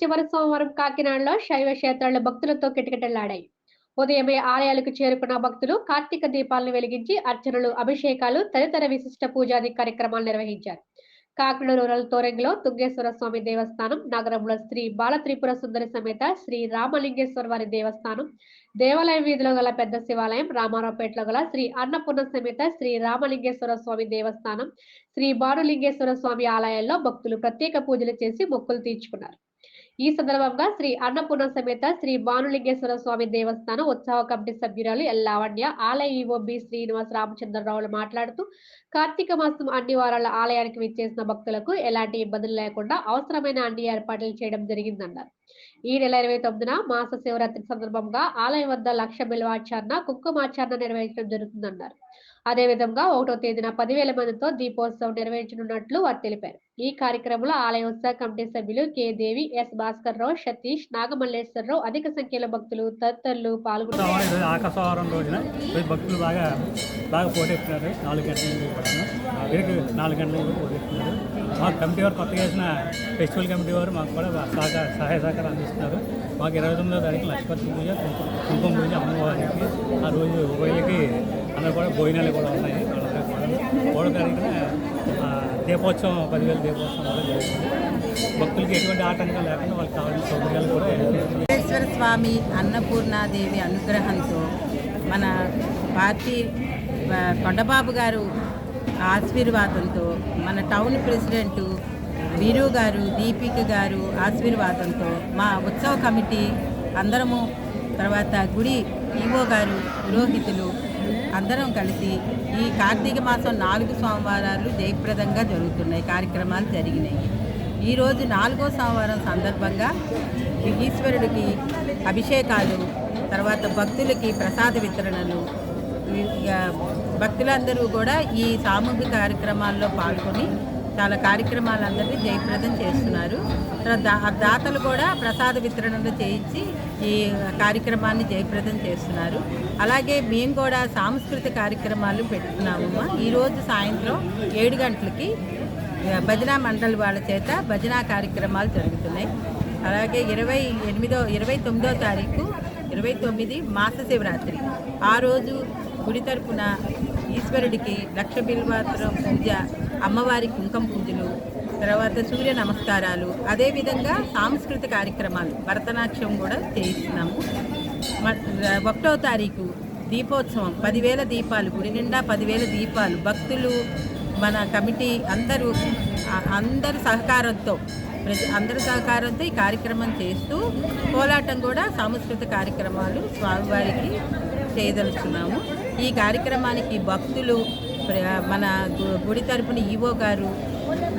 చివరి సోమవారం కాకినాడలో శైవ క్షేత్రాల్లో భక్తులతో కిటకిటలాడాయి. ఉదయమే ఆలయాలకు చేరుకున్న భక్తులు కార్తీక దీపాలను వెలిగించి అర్చనలు అభిషేకాలు తదితర విశిష్ట పూజాది కార్యక్రమాలు నిర్వహించారు. కాకినాడ రూరల్ తోరంగిలో తుంగేశ్వర స్వామి దేవస్థానం నగరంలో శ్రీ బాలత్రిపుర సుందరి సమేత శ్రీ రామలింగేశ్వర వారి దేవస్థానం దేవాలయం వీధిలో గల పెద్ద శివాలయం రామారావుపేటలో గల శ్రీ అన్నపూర్ణ సమేత శ్రీ రామలింగేశ్వర స్వామి దేవస్థానం శ్రీ బాణులింగేశ్వర స్వామి ఆలయాల్లో భక్తులు ప్రత్యేక పూజలు చేసి మొక్కులు తీర్చుకున్నారు. ఈ సందర్భంగా శ్రీ అన్నపూర్ణ సమేత శ్రీ భానులింగేశ్వర స్వామి దేవస్థానం ఉత్సవ కమిటీ సభ్యురాలు ఎల్ లావణ్య ఆలయ ఈఓబి బి శ్రీనివాస్ రామచంద్రరావులు మాట్లాడుతూ కార్తీక మాసం అన్ని వారాల ఆలయానికి విచ్చేసిన భక్తులకు ఎలాంటి ఇబ్బందులు లేకుండా అవసరమైన అన్ని ఏర్పాట్లు చేయడం జరిగిందన్నారు. ఈ నెల ఇరవై తొమ్మిదిన మాస శివరాత్రి సందర్భంగా ఆలయం వద్ద లక్ష బిల్వాచారణ కుంకుమాచరణ నిర్వహించడం జరుగుతుందన్నారు. అదేవిధంగా ఒకటో తేదీన పదివేల మందితో దీపోత్సవం నిర్వహించనున్నట్లు వారు తెలిపారు. ఈ కార్యక్రమంలో ఆలయ ఉత్సవ కమిటీ సభ్యులు కె. దేవి ఎస్. భాస్కర్ రావు సతీష్ నాగమల్లేశ్వరరావు అధిక సంఖ్యలో భక్తులు తదితరులు పాల్గొన్నారు. ఆకాశవారం రోజున భక్తులు బాగా బాగా పోటెత్తున్నారు నాలుగు గంటల నుంచి నాలుగు గంటల నుంచి పోటెత్తున్నారు మా కమిటీ వారు కొత్తగా చేసిన ఫెస్టివల్ కమిటీ వారు మాకు కూడా సహకార సహాయ సహకారం అందిస్తున్నారు. మాకు ఇరవై తొమ్మిదో తారీఖు లక్ష్మీ పూజ కుంకుమ కుంకుమ పూజ అమ్మవారికి ఆ రోజు ఉభయలకి అందులో కూడా భోజనాలు కూడా ఉన్నాయి. వాళ్ళందరూ మూడో తారీఖున దీపోత్సవం పదివేల దీపోత్సవం కూడా జరుగుతుంది. భక్తులకి ఎటువంటి ఆటంకం లేకుండా వాళ్ళకి కావాల్సిన సౌకర్యాలు కూడా వెంకటేశ్వర స్వామి అన్నపూర్ణాదేవి అనుగ్రహంతో మన పార్టీ కొండబాబు గారు ఆశీర్వాదంతో మన టౌన్ ప్రెసిడెంటు వీరు గారు దీపిక గారు ఆశీర్వాదంతో మా ఉత్సవ కమిటీ అందరము తర్వాత గుడి ఈవో గారు పురోహితులు అందరం కలిసి ఈ కార్తీక మాసం నాలుగు సోమవారాలు జయప్రదంగా జరుగుతున్నాయి. కార్యక్రమాలు జరిగినాయి. ఈరోజు నాలుగో సోమవారం సందర్భంగా ఈశ్వరుడికి అభిషేకాలు తర్వాత భక్తులకి ప్రసాద వితరణలు భక్తులందరూ కూడా ఈ సామూహిక కార్యక్రమాల్లో పాల్గొని చాలా కార్యక్రమాలందరినీ జయప్రదం చేస్తున్నారు. దాతలు కూడా ప్రసాద వితరణలు చేయించి ఈ కార్యక్రమాన్ని జయప్రదం చేస్తున్నారు. అలాగే మేము కూడా సాంస్కృతిక కార్యక్రమాలు పెట్టుకున్నామమ్మా ఈరోజు సాయంత్రం ఏడు గంటలకి భజనా మండలి వాళ్ళ చేత భజనా కార్యక్రమాలు జరుగుతున్నాయి. అలాగే ఇరవై ఎనిమిదో ఇరవై తొమ్మిదో తారీఖు ఇరవై తొమ్మిది మాస శివరాత్రి. ఆ రోజు గుడి తరపున ఈశ్వరుడికి లక్ష బిల్వాత్రం పూజ అమ్మవారి కుంకుమ పూజలు తర్వాత సూర్య నమస్కారాలు అదేవిధంగా సాంస్కృతిక కార్యక్రమాలు భరతనాట్యం కూడా చేయిస్తున్నాము. మ- ఒకటో తారీఖు దీపోత్సవం పదివేల దీపాలు గుడి నిండా పదివేల దీపాలు. భక్తులు మన కమిటీ అందరూ అందరి సహకారంతో ప్రతి అందరి సహకారంతో ఈ కార్యక్రమం చేస్తూ కోలాటం కూడా సాంస్కృతిక కార్యక్రమాలు స్వామివారికి చేయదలుచున్నాము ఈ కార్యక్రమానికి భక్తులు మన గు- గుడి తరపున ఈవో గారు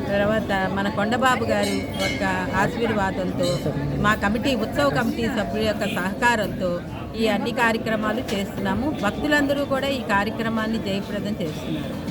తర్వాత మన కొండబాబు గారు యొక్క ఆశీర్వాదంతో మా కమిటీ ఉత్సవ కమిటీ సభ్యుల యొక్క సహకారంతో ఈ అన్ని కార్యక్రమాలు చేస్తున్నాము. భక్తులందరూ కూడా ఈ కార్యక్రమాన్ని జయప్రదం చేస్తున్నారు.